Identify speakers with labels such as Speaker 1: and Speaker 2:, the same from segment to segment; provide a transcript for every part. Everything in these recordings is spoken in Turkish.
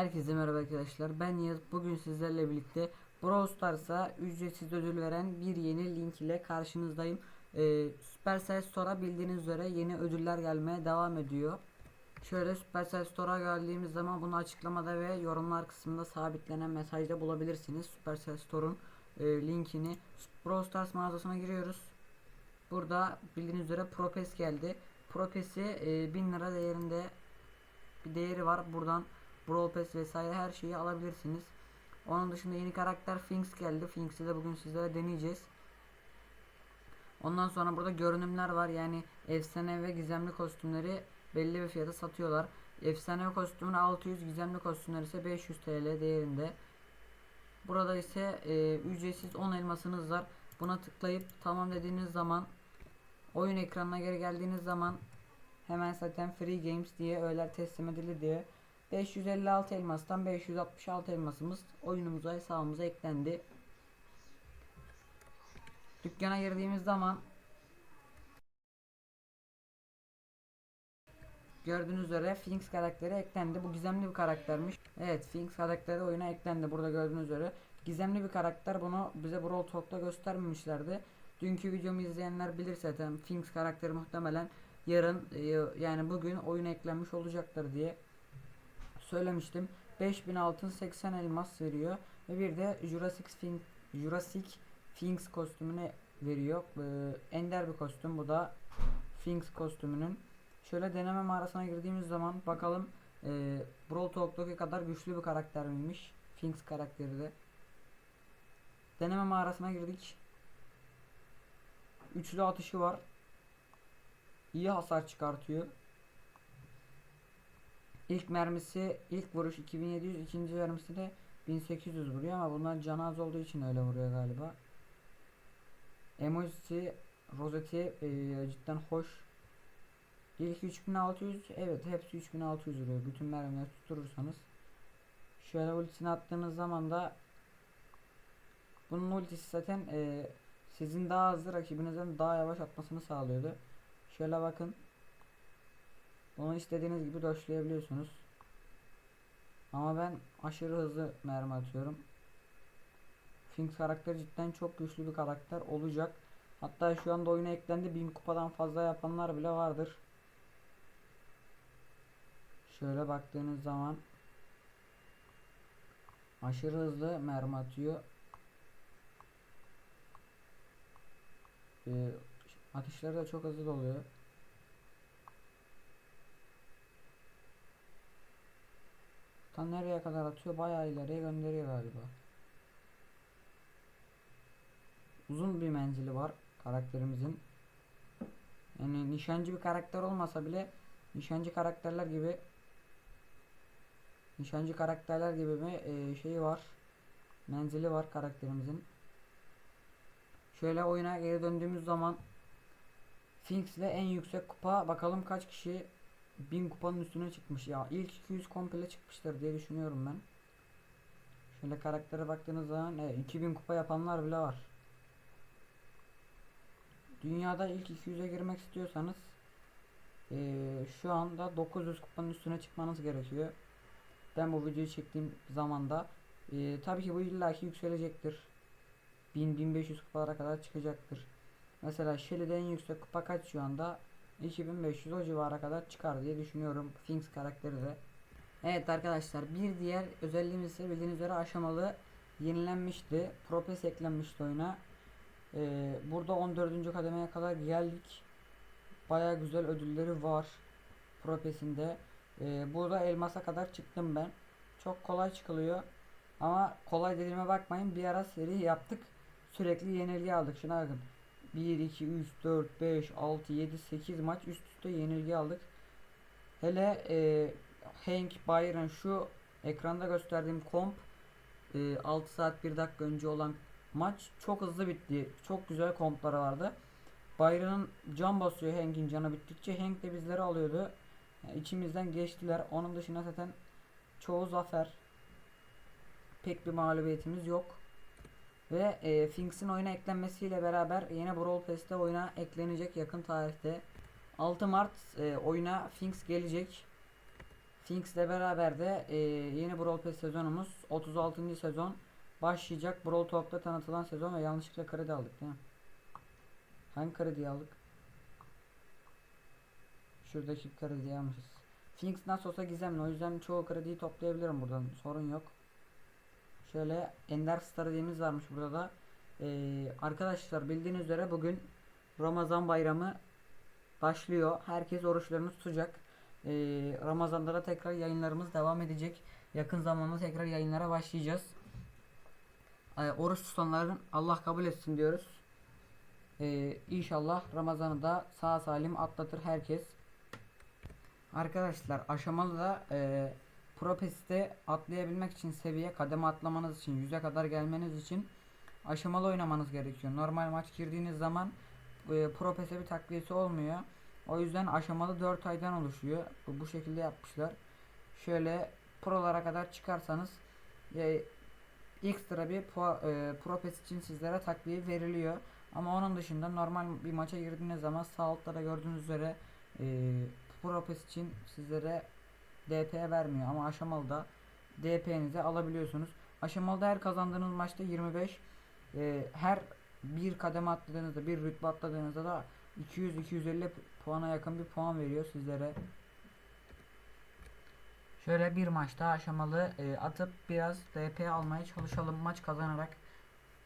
Speaker 1: Herkese merhaba arkadaşlar. Ben Yaz. Bugün sizlerle birlikte Brawl Stars'a ücretsiz ödül veren bir yeni link ile karşınızdayım. Ee, Supercell Store'a bildiğiniz üzere yeni ödüller gelmeye devam ediyor. Şöyle Supercell Store'a geldiğimiz zaman bunu açıklamada ve yorumlar kısmında sabitlenen mesajda bulabilirsiniz. Supercell Store'un e, linkini. Brawl Stars mağazasına giriyoruz. Burada bildiğiniz üzere Propes geldi. Propes'i e, 1000 lira değerinde bir değeri var. Buradan Brawl Pass vesaire her şeyi alabilirsiniz. Onun dışında yeni karakter Finks geldi. Finks'i de bugün sizlere deneyeceğiz. Ondan sonra burada görünümler var. Yani efsane ve gizemli kostümleri belli bir fiyata satıyorlar. Efsane kostümün 600, gizemli kostümler ise 500 TL değerinde. Burada ise e, ücretsiz 10 elmasınız var. Buna tıklayıp tamam dediğiniz zaman oyun ekranına geri geldiğiniz zaman hemen zaten free games diye öğeler teslim edildi diye 556 elmastan 566 elmasımız oyunumuza hesabımıza eklendi. Dükkana girdiğimiz zaman Gördüğünüz üzere Finks karakteri eklendi. Bu gizemli bir karaktermiş. Evet Finks karakteri oyuna eklendi. Burada gördüğünüz üzere gizemli bir karakter. Bunu bize Brawl Talk'ta göstermemişlerdi. Dünkü videomu izleyenler bilir zaten Finks karakteri muhtemelen yarın e, yani bugün oyuna eklenmiş olacaktır diye söylemiştim. 5000 altın 80 elmas veriyor ve bir de Jurassic Sphinx Jurassic Sphinx kostümünü veriyor. Ee, ender bir kostüm bu da Sphinx kostümünün. Şöyle deneme mağarasına girdiğimiz zaman bakalım e, Brawl Talk'taki kadar güçlü bir karakter miymiş? Sphinx karakteri de. Deneme mağarasına girdik. Üçlü atışı var. İyi hasar çıkartıyor. İlk mermisi ilk vuruş 2700 ikinci mermisi de 1800 vuruyor ama bunlar canı az olduğu için öyle vuruyor galiba. Emojisi rozeti e, cidden hoş. İlk 3600 evet hepsi 3600 vuruyor. Bütün mermileri tutturursanız. Şöyle ultisini attığınız zaman da bunun ultisi zaten e, sizin daha hızlı rakibinizden daha yavaş atmasını sağlıyordu. Şöyle bakın. Onu istediğiniz gibi doşlayabiliyorsunuz. Ama ben aşırı hızlı mermi atıyorum. Finks karakteri cidden çok güçlü bir karakter olacak. Hatta şu anda oyuna eklendi 1000 kupadan fazla yapanlar bile vardır. Şöyle baktığınız zaman aşırı hızlı mermi atıyor. Ee, atışları da çok hızlı oluyor. Tam nereye kadar atıyor? Bayağı ileriye gönderiyor galiba. Uzun bir menzili var karakterimizin. Yani nişancı bir karakter olmasa bile nişancı karakterler gibi nişancı karakterler gibi bir e, şeyi var. Menzili var karakterimizin. Şöyle oyuna geri döndüğümüz zaman Sphinx ile en yüksek kupa bakalım kaç kişi 1000 kupanın üstüne çıkmış ya. İlk 200 komple çıkmıştır diye düşünüyorum ben. Şöyle karaktere baktığınız zaman evet, 2000 kupa yapanlar bile var. Dünyada ilk 200'e girmek istiyorsanız ee, şu anda 900 kupanın üstüne çıkmanız gerekiyor. Ben bu videoyu çektiğim zamanda ee, tabii ki bu illaki yükselecektir. 1000-1500 kupalara kadar çıkacaktır. Mesela Shelly'de en yüksek kupa kaç şu anda? 2500 o civara kadar çıkar diye düşünüyorum Finks karakteri de. Evet arkadaşlar bir diğer özelliğimiz ise bildiğiniz üzere aşamalı yenilenmişti. Propes eklenmişti oyuna. Ee, burada 14. kademeye kadar geldik. Baya güzel ödülleri var. Propes'inde. Ee, burada elmasa kadar çıktım ben. Çok kolay çıkılıyor. Ama kolay dediğime bakmayın. Bir ara seri yaptık. Sürekli yenilgi aldık. Şuna bakın. 1, 2, 3, 4, 5, 6, 7, 8 maç üst üste yenilgi aldık. Hele e, Hank Byron şu ekranda gösterdiğim komp e, 6 saat 1 dakika önce olan maç çok hızlı bitti. Çok güzel kompları vardı. Byron'ın can basıyor Hank'in canı bittikçe. Hank de bizleri alıyordu. Yani içimizden geçtiler. Onun dışında zaten çoğu zafer. Pek bir mağlubiyetimiz yok. Ve e, Finks'in oyuna eklenmesiyle beraber yine Brawl Pass'te oyuna eklenecek yakın tarihte. 6 Mart e, oyuna Finks gelecek. Finks'le beraber de e, yeni Brawl Pass sezonumuz 36. sezon başlayacak. Brawl Talk'ta tanıtılan sezon ve yanlışlıkla kredi aldık değil mi? Hangi krediyi aldık? Şuradaki krediyi almışız. Finks nasıl olsa gizemli o yüzden çoğu krediyi toplayabilirim buradan sorun yok. Şöyle Ender dediğimiz varmış burada da. Ee, arkadaşlar bildiğiniz üzere bugün Ramazan bayramı başlıyor. Herkes oruçlarını tutacak. Ee, Ramazan'da da tekrar yayınlarımız devam edecek. Yakın zamanda tekrar yayınlara başlayacağız. Ee, oruç tutanların Allah kabul etsin diyoruz. Ee, inşallah Ramazan'ı da sağ salim atlatır herkes. Arkadaşlar aşamalı da e, Propest'te atlayabilmek için seviye kademe atlamanız için yüze kadar gelmeniz için aşamalı oynamanız gerekiyor. Normal maç girdiğiniz zaman e, Propest'e bir takviyesi olmuyor. O yüzden aşamalı 4 aydan oluşuyor. Bu, bu şekilde yapmışlar. Şöyle prolara kadar çıkarsanız e, ekstra bir pro, e, Propest için sizlere takviye veriliyor. Ama onun dışında normal bir maça girdiğiniz zaman sağ da gördüğünüz üzere e, Propes için sizlere DP vermiyor ama aşamalıda DP'nizi alabiliyorsunuz. Aşamalıda her kazandığınız maçta 25 e, her bir kademe atladığınızda bir rütbe atladığınızda da 200-250 puana yakın bir puan veriyor sizlere. Şöyle bir maçta aşamalı e, atıp biraz DP almaya çalışalım maç kazanarak.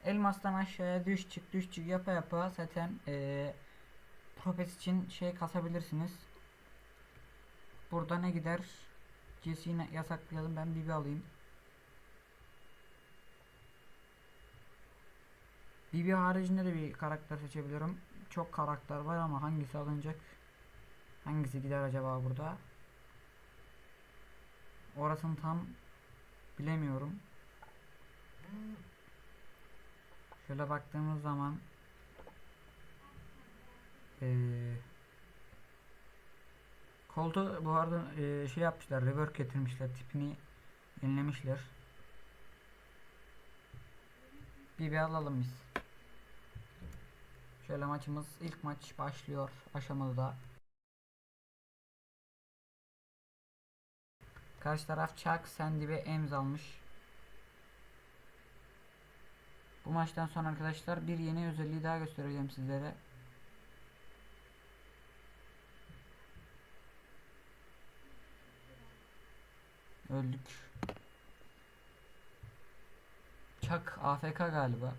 Speaker 1: Elmastan aşağıya düş çık düş çık yapa yapa zaten e, Propes için şey kasabilirsiniz. Burada ne gider? Jesse'yi yasaklayalım. Ben Bibi alayım. Bibi haricinde de bir karakter seçebilirim. Çok karakter var ama hangisi alınacak? Hangisi gider acaba burada? Orasını tam bilemiyorum. Şöyle baktığımız zaman eee Koltu bu arada e, şey yapmışlar, rework getirmişler, tipini yenilemişler. Bir bir alalım biz. Şöyle maçımız ilk maç başlıyor aşamalı da. Karşı taraf Chuck, Sandy ve Ems almış. Bu maçtan sonra arkadaşlar bir yeni özelliği daha göstereceğim sizlere. Öldük. Çak AFK galiba.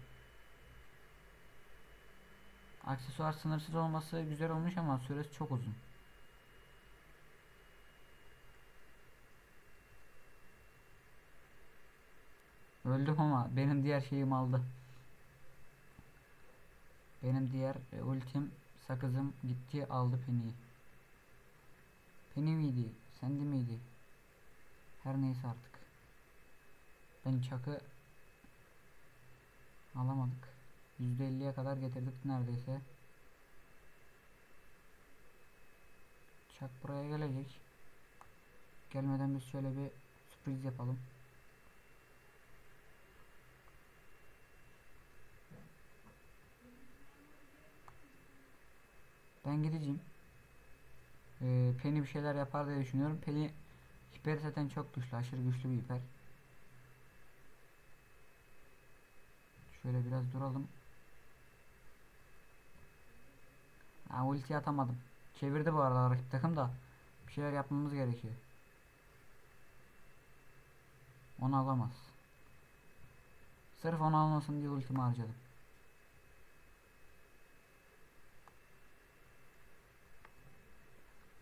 Speaker 1: Aksesuar sınırsız olması güzel olmuş ama süresi çok uzun. Öldüm ama benim diğer şeyim aldı. Benim diğer e, ultim sakızım gitti aldı Penny'yi. Penny miydi? Sandy miydi? Her neyse artık. Ben çakı alamadık. %50'ye kadar getirdik neredeyse. Çak buraya gelecek. Gelmeden biz şöyle bir sürpriz yapalım. Ben gideceğim. Ee, Penny bir şeyler yapar diye düşünüyorum. Penny hiper zaten çok güçlü. Aşırı güçlü bir hiper. Şöyle biraz duralım. Ha, ulti atamadım. Çevirdi bu arada rakip takım da. Bir şeyler yapmamız gerekiyor. Onu alamaz. Sırf onu almasın diye ultimi harcadım.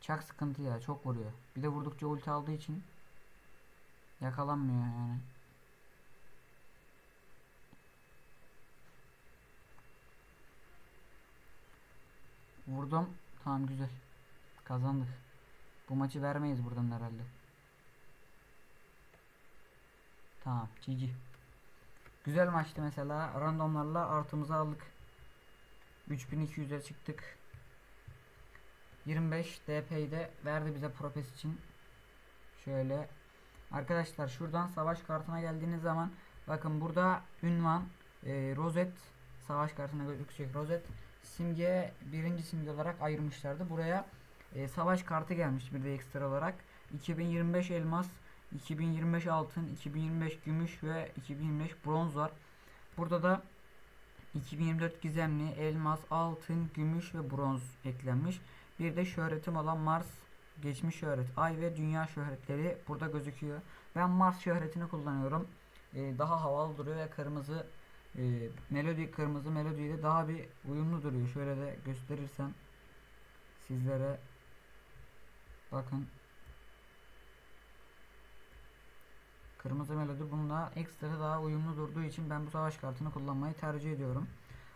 Speaker 1: Çak sıkıntı ya çok vuruyor. Bir de vurdukça ulti aldığı için yakalanmıyor yani. Vurdum. Tamam güzel. Kazandık. Bu maçı vermeyiz buradan herhalde. Tamam GG. Güzel maçtı mesela. Randomlarla artımızı aldık. 3200'e çıktık. 25 DP'yi de verdi bize Propes için. Şöyle. Arkadaşlar şuradan savaş kartına geldiğiniz zaman bakın burada ünvan e, rozet savaş kartına gözükecek rozet simge birinci simge olarak ayırmışlardı. Buraya e, savaş kartı gelmiş bir de ekstra olarak. 2025 elmas, 2025 altın, 2025 gümüş ve 2025 bronz var. Burada da 2024 gizemli elmas, altın, gümüş ve bronz eklenmiş. Bir de şöhretim olan Mars, geçmiş şöhret, ay ve dünya şöhretleri burada gözüküyor. Ben Mars şöhretini kullanıyorum. Ee, daha havalı duruyor ve kırmızı e, melodi kırmızı melodiyle daha bir uyumlu duruyor. Şöyle de gösterirsem sizlere bakın. Kırmızı melodi bununla ekstra daha uyumlu durduğu için ben bu savaş kartını kullanmayı tercih ediyorum.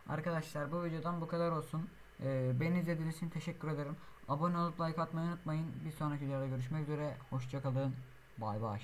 Speaker 1: Arkadaşlar bu videodan bu kadar olsun. Ee, beni izlediğiniz için teşekkür ederim. Abone olup like atmayı unutmayın. Bir sonraki videoda görüşmek üzere. Hoşçakalın. Bay bay.